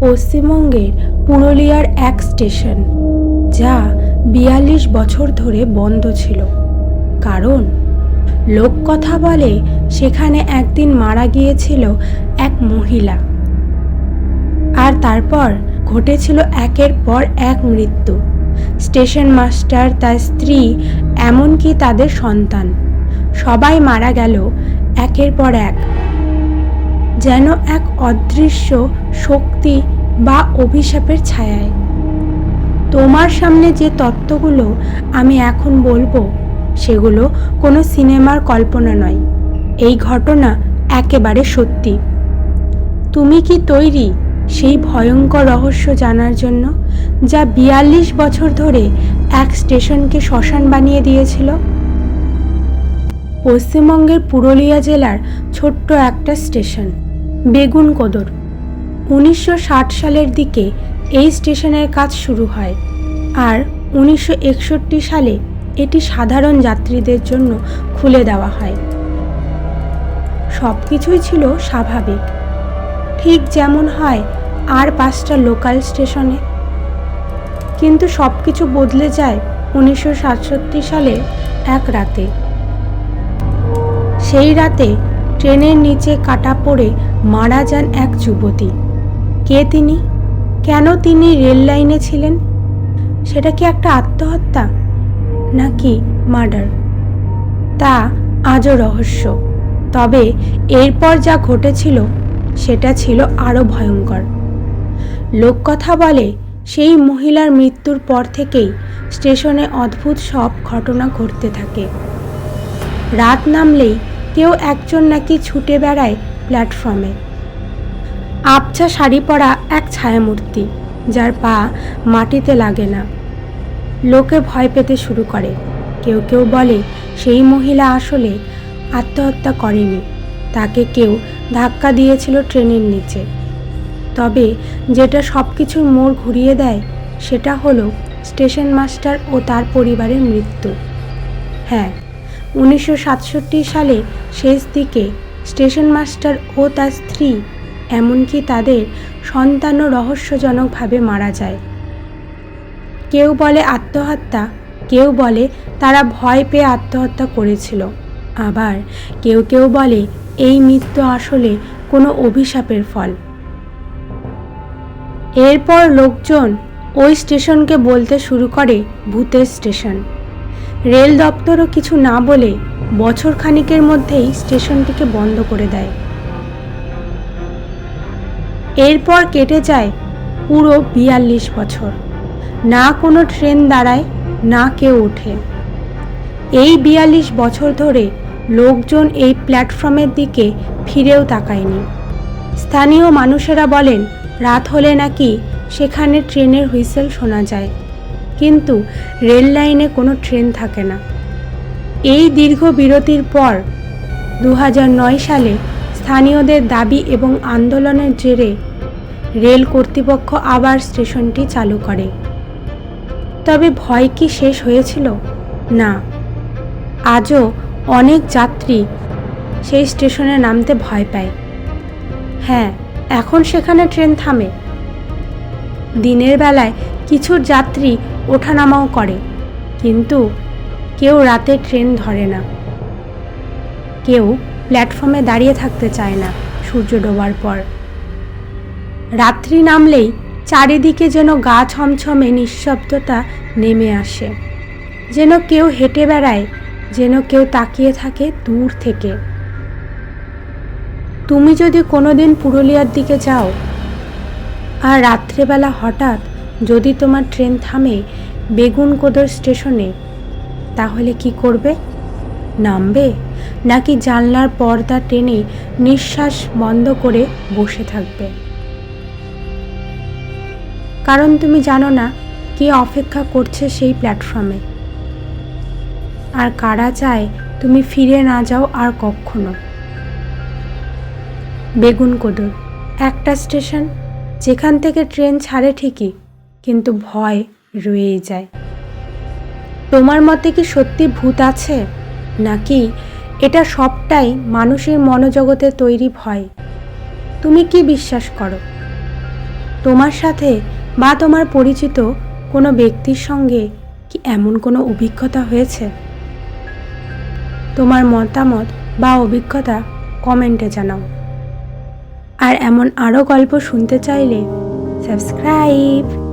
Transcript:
পশ্চিমবঙ্গের পুরুলিয়ার এক স্টেশন, যা বিয়াল্লিশ বছর ধরে বন্ধ ছিল। কারণ, লোককথা বলে সেখানে একদিন মারা গিয়েছিল এক মহিলা। আর তারপর ঘটেছিল একের পর এক মৃত্যু। স্টেশন মাস্টার তার স্ত্রী, এমনকি তাদের সন্তান, সবাই মারা গেল একের পর এক। যেন এক অদৃশ্য শক্তি বা অভিশাপের ছায়ায়। তোমার সামনে যে তত্ত্বগুলো আমি এখন বলব, সেগুলো কোনো সিনেমার কল্পনা নয়। এই ঘটনা একেবারে সত্যি। তুমি কি তৈরি সেই ভয়ঙ্কর রহস্য জানার জন্য, যা বিয়াল্লিশ বছর ধরে এক স্টেশনকে শ্মশান বানিয়ে দিয়েছিল? পশ্চিমবঙ্গের পুরুলিয়া জেলার ছোট্ট একটা স্টেশন। বেগুনকোদর উনিশশো ষাট সালের দিকে এই স্টেশনের কাজ শুরু হয় আর উনিশশো একষট্টি সালে এটি সাধারণ যাত্রীদের জন্য খুলে দেওয়া হয়। সব কিছুই ছিল স্বাভাবিক। ঠিক যেমন হয় আর পাঁচটা লোকাল স্টেশনে। কিন্তু সব কিছু বদলে যায় উনিশশো সাতষট্টি সালে এক রাতে। সেই রাতে ট্রেনের নিচে কাটা পড়ে মারা যান এক যুবতী। কে তিনি? কেন তিনি রেল লাইনে ছিলেন? সেটা কি একটা আত্মহত্যা? নাকি মার্ডার? তা আজও রহস্য। তবে এরপর যা ঘটেছিল, সেটা ছিল আরও ভয়ঙ্কর। লোককথা বলে, সেই মহিলার মৃত্যুর পর থেকেই স্টেশনে অদ্ভুত সব ঘটনা ঘটতে থাকে। রাত নামলেই কেউ একজন নাকি ছুটে বেড়ায় প্ল্যাটফর্মে। আবছা শাড়ি পরা এক ছায়ামূর্তি, যার পা মাটিতে লাগে না। লোকে ভয় পেতে শুরু করে। কেউ কেউ বলে, সেই মহিলা আসলে আত্মহত্যা করেনি। তাকে কেউ ধাক্কা দিয়েছিল ট্রেনের নিচে। তবে যেটা সব কিছুর মোড় ঘুরিয়ে দেয়, সেটা হলো স্টেশন মাস্টার ও তার পরিবারের মৃত্যু। হ্যাঁ উনিশশো সাতষট্টি সালে শেষ দিকে স্টেশন মাস্টার ও তার স্ত্রী, এমনকি তাদের সন্তানও রহস্যজনকভাবে মারা যায়। কেউ বলে আত্মহত্যা, কেউ বলে তারা ভয় পেয়ে আত্মহত্যা করেছিল। আবার কেউ কেউ বলে এই মৃত্যু আসলে কোনো অভিশাপের ফল। এরপর লোকজন ওই স্টেশনকে বলতে শুরু করে ভূতের স্টেশন। রেল দপ্তরও কিছু না বলে বছর খানিকের মধ্যেই স্টেশনটিকে বন্ধ করে দেয়। এরপর কেটে যায় পুরো বিয়াল্লিশ বছর। না কোনো ট্রেন দাঁড়ায়, না কেউ ওঠে। এই বিয়াল্লিশ বছর ধরে লোকজন এই প্ল্যাটফর্মের দিকে ফিরেও তাকায়নি। স্থানীয় মানুষেরা বলেন, রাত হলে নাকি সেখানে ট্রেনের হুইসেল শোনা যায়। কিন্তু রেল লাইনে কোনো ট্রেন থাকে না। এই দীর্ঘ বিরতির পর দু হাজার নয় সালে স্থানীয়দের দাবি এবং আন্দোলনের জেরে রেল কর্তৃপক্ষ আবার স্টেশনটি চালু করে। তবে ভয় কি শেষ হয়েছিল? না। আজও অনেক যাত্রী সেই স্টেশনে নামতে ভয় পায়। হ্যাঁ এখন সেখানে ট্রেন থামে। দিনের বেলায় কিছু যাত্রী ওঠানামাও করে। কিন্তু কেউ রাতে ট্রেন ধরে না। কেউ প্ল্যাটফর্মে দাঁড়িয়ে থাকতে চায় না সূর্য ডোবার পর। রাত্রি নামলেই চারিদিকে যেন গা ছমছমে নিঃশব্দতা নেমে আসে। যেন কেউ হেঁটে বেড়ায়, যেন কেউ তাকিয়ে থাকে দূর থেকে। তুমি যদি কোনোদিন পুরুলিয়ার দিকে যাও, আর রাত্রেবেলা হঠাৎ যদি তোমার ট্রেন থামে বেগুনকোদর স্টেশনে তাহলে কি করবে? নামবে? নাকি জানলার পর্দা টেনে নিঃশ্বাস বন্ধ করে বসে থাকবে? কারণ তুমি জানো না কে অপেক্ষা করছে সেই প্ল্যাটফর্মে। আর কারা চায় তুমি ফিরে না যাও আর কখনো? বেগুনকোদর একটা স্টেশন, যেখান থেকে ট্রেন ছাড়ে ঠিকই, কিন্তু ভয় রয়েই যায়। তোমার মতে কি সত্যি ভূত আছে? নাকি এটা সবটাই মানুষের মনোজগতে তৈরি ভয়? তুমি কি বিশ্বাস করো? তোমার সাথে বা তোমার পরিচিত কোনো ব্যক্তির সঙ্গে কি এমন কোনো অভিজ্ঞতা হয়েছে? তোমার মতামত বা অভিজ্ঞতা কমেন্টে জানাও। আর এমন আরও গল্প শুনতে চাইলে সাবস্ক্রাইব!